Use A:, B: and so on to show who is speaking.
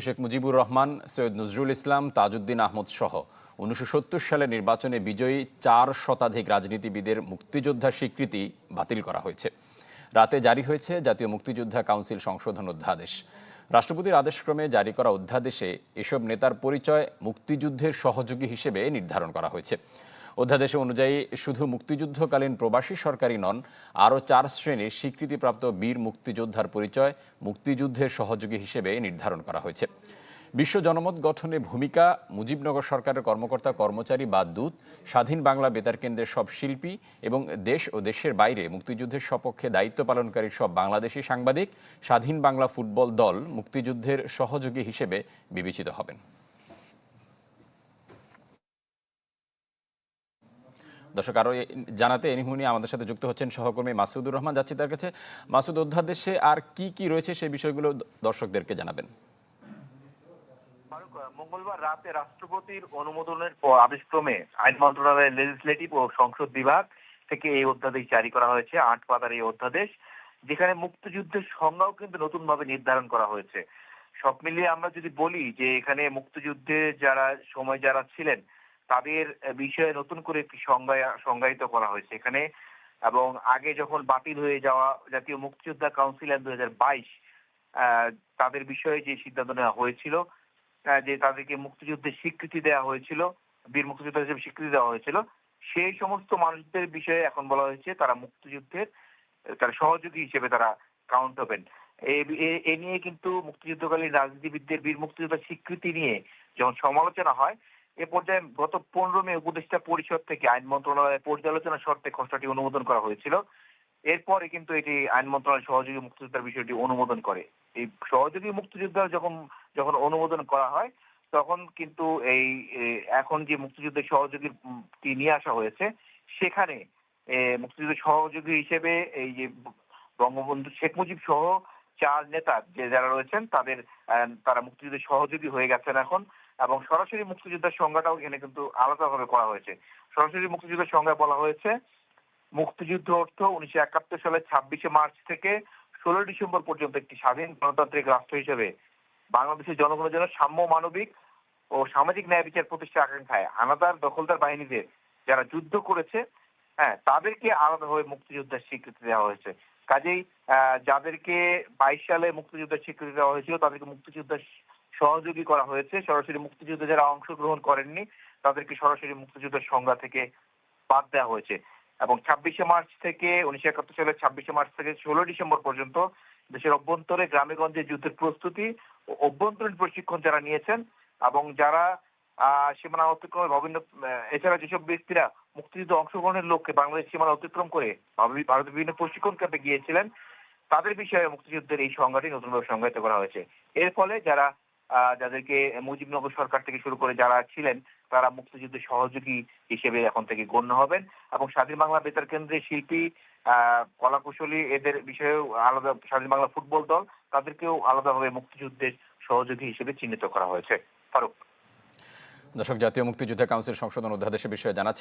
A: শেখ মুজিবুর রহমান, সৈয়দ নজরুল ইসলাম, তাজউদ্দিন আহমদ সহ। উনিশশো সালে নির্বাচনে বিজয়ী চার শতাধিক রাজনীতিবিদের মুক্তিযোদ্ধা স্বীকৃতি বাতিল করা হয়েছে। রাতে জারি হয়েছে জাতীয় মুক্তিযোদ্ধা কাউন্সিল সংশোধন অধ্যাদেশ। রাষ্ট্রপতির আদেশক্রমে জারি করা অধ্যাদেশে এসব নেতার পরিচয় মুক্তিযুদ্ধের সহযোগী হিসেবে নির্ধারণ করা হয়েছে। অধ্যাদেশ অনুযায়ী শুধু মুক্তিযুদ্ধকালীন প্রবাসী সরকারি নন, আরও চার শ্রেণির স্বীকৃতিপ্রাপ্ত বীর মুক্তিযোদ্ধার পরিচয় মুক্তিযুদ্ধের সহযোগী হিসেবে নির্ধারণ করা হয়েছে। বিশ্ব জনমত গঠনে ভূমিকা, মুজিবনগর সরকারের কর্মকর্তা, কর্মচারী বা দূত, স্বাধীন বাংলা বেতার কেন্দ্রের সব শিল্পী এবং দেশ ও দেশের বাইরে মুক্তিযুদ্ধের সপক্ষে দায়িত্ব পালনকারী সব বাংলাদেশি সাংবাদিক, স্বাধীন বাংলা ফুটবল দল মুক্তিযুদ্ধের সহযোগী হিসেবে বিবেচিত হবেন। দর্শক, আরও জানাতে মুহূর্তে আমাদের সাথে যুক্ত হচ্ছেন সহকর্মী মাসুদুর রহমান। যাচ্ছি তার কাছে। মাসুদ, অধ্যাদেশে আর কি কি রয়েছে সেই বিষয়গুলো দর্শকদেরকে জানাবেন।
B: মঙ্গলবার রাতে রাষ্ট্রপতির অনুমোদনের পর আদেশক্রমে আইন মন্ত্রণালয়ের লেজিসলেটিভ ও সংসদ বিভাগ থেকে এই অধ্যাদেশ জারি করা হয়েছে আট পাতার এই অধ্যাদেশ, যেখানে মুক্তিযুদ্ধের সংজ্ঞাও কিন্তু নতুন ভাবে নির্ধারণ করা হয়েছে। সব মিলিয়ে আমরা যদি বলি যে এখানে মুক্তিযুদ্ধে যারা, সময় যারা ছিলেন তাদের বিষয়ে নতুন করে একটি সংজ্ঞা সংজ্ঞায়িত করা হয়েছে এখানে। এবং আগে যখন বাতিল হয়ে যাওয়া জাতীয় মুক্তিযোদ্ধা কাউন্সিল দুই হাজার বাইশ তাদের বিষয়ে যে সিদ্ধান্ত নেওয়া হয়েছিল যে তাদেরকে মুক্তিযুদ্ধের স্বীকৃতি দেওয়া হয়েছিল, বীর মুক্তিযোদ্ধা হিসেবে স্বীকৃতি দেওয়া হয়েছিল, সেই সমস্ত মানুষদের বিষয়ে এখন বলা হয়েছে তারা মুক্তিযুদ্ধের, তারা সহযোগী হিসেবে তারা কাউন্ট হবেন এ- নিয়ে কিন্তু মুক্তিযুদ্ধকালীন রাজনীতিবিদদের, বীর মুক্তিযোদ্ধার স্বীকৃতি নিয়ে যখন সমালোচনা হয় এ পর্যায়ে গত পনেরো মে উপদেষ্টা পরিষদ থেকে আইন মন্ত্রণালয়ের পর্যালোচনা শর্তে খসড়াটি অনুমোদন করা হয়েছিল। এরপরে কিন্তু এটি আইন মন্ত্রণালয় সহযোগী মুক্তিযোদ্ধার বিষয়টি অনুমোদন করে। এই সহযোগী মুক্তিযোদ্ধা যখন যখন অনুমোদন করা হয় তখন কিন্তু এই এখন যে মুক্তিযুদ্ধের সহযোগী উম, নিয়ে আসা হয়েছে সেখানে মুক্তিযুদ্ধের সহযোগী হিসেবে এই যে বঙ্গবন্ধু শেখ মুজিব সহ চার নেতা যে যারা রয়েছেন, তাদের তারা মুক্তিযুদ্ধের সহযোগী হয়ে গেছেন এখন এবং সরাসরি মুক্তিযোদ্ধার সংজ্ঞাটাও এখানে কিন্তু আলাদাভাবে করা হয়েছে। সরাসরি মুক্তিযুদ্ধের সংজ্ঞায় বলা হয়েছে, মুক্তিযুদ্ধ অর্থ উনিশশো একাত্তর সালের ছাব্বিশে মার্চ থেকে ষোলো ডিসেম্বর পর্যন্ত একটি স্বাধীন গণতান্ত্রিক রাষ্ট্র হিসেবে বাংলাদেশের জনগণের জন্য সাম্য মানবিক ও সামাজিক ন্যায় বিচার প্রতিষ্ঠা আকাঙ্ক্ষায় হানাদার দখলদার বাহিনীদের যারা যুদ্ধ করেছে হ্যাঁ তাদেরকে আলাদাভাবে মুক্তিযোদ্ধার স্বীকৃতি দেওয়া হয়েছে। কাজেই যাদেরকে বাইশ সালে মুক্তিযুদ্ধের স্বীকৃতি দেওয়া হয়েছিল তাদেরকে মুক্তিযোদ্ধার সহযোগী করা হয়েছে। সরাসরি মুক্তিযুদ্ধে যারা অংশগ্রহণ করেননি তাদেরকে সরাসরি মুক্তিযুদ্ধের সংজ্ঞা থেকে বাদ দেওয়া হয়েছে। এবং ছাব্বিশে মার্চ থেকে উনিশশো একাত্তর সালের ছাব্বিশে মার্চ থেকে ষোলো ডিসেম্বর পর্যন্ত দেশের অভ্যন্তরে গ্রামে গঞ্জে যুদ্ধের প্রস্তুতি ও অভ্যন্তরীণ প্রশিক্ষণ যারা নিয়েছেন এবং যারা আহ, সীমানা অতিক্রমে বিভিন্ন এছাড়া যেসব ব্যক্তিরা মুক্তিযুদ্ধে অংশগ্রহণের লক্ষ্যে বাংলাদেশ সীমানা অতিক্রম করে ভারতের বিভিন্ন প্রশিক্ষণ ক্যাম্পে গিয়েছিলেন। তাদের বিষয়ে মুক্তিযুদ্ধের এই সংজ্ঞাটি নতুনভাবে সংজ্ঞায়িত করা হয়েছে। এর ফলে যারা যাদেরকে মুজিবনগর সরকার থেকে শুরু করে যারা ছিলেন, তারা মুক্তিযুদ্ধের সহযোগী হিসেবে এখন থেকে গণ্য হবেন এবং স্বাধীন বাংলা বেতার কেন্দ্রের শিল্পী কলাকুশলী এদের বিষয়েও আলাদা, স্বাধীন বাংলা ফুটবল দল, তাদেরকেও আলাদাভাবে মুক্তিযুদ্ধের সহযোগী হিসেবে চিহ্নিত করা হয়েছে। ফারুক।
A: দর্শক, জাতীয় মুক্তিযোদ্ধা কাউন্সিল সংশোধন অধ্যাদেশের বিষয়ে জানাচ্ছি।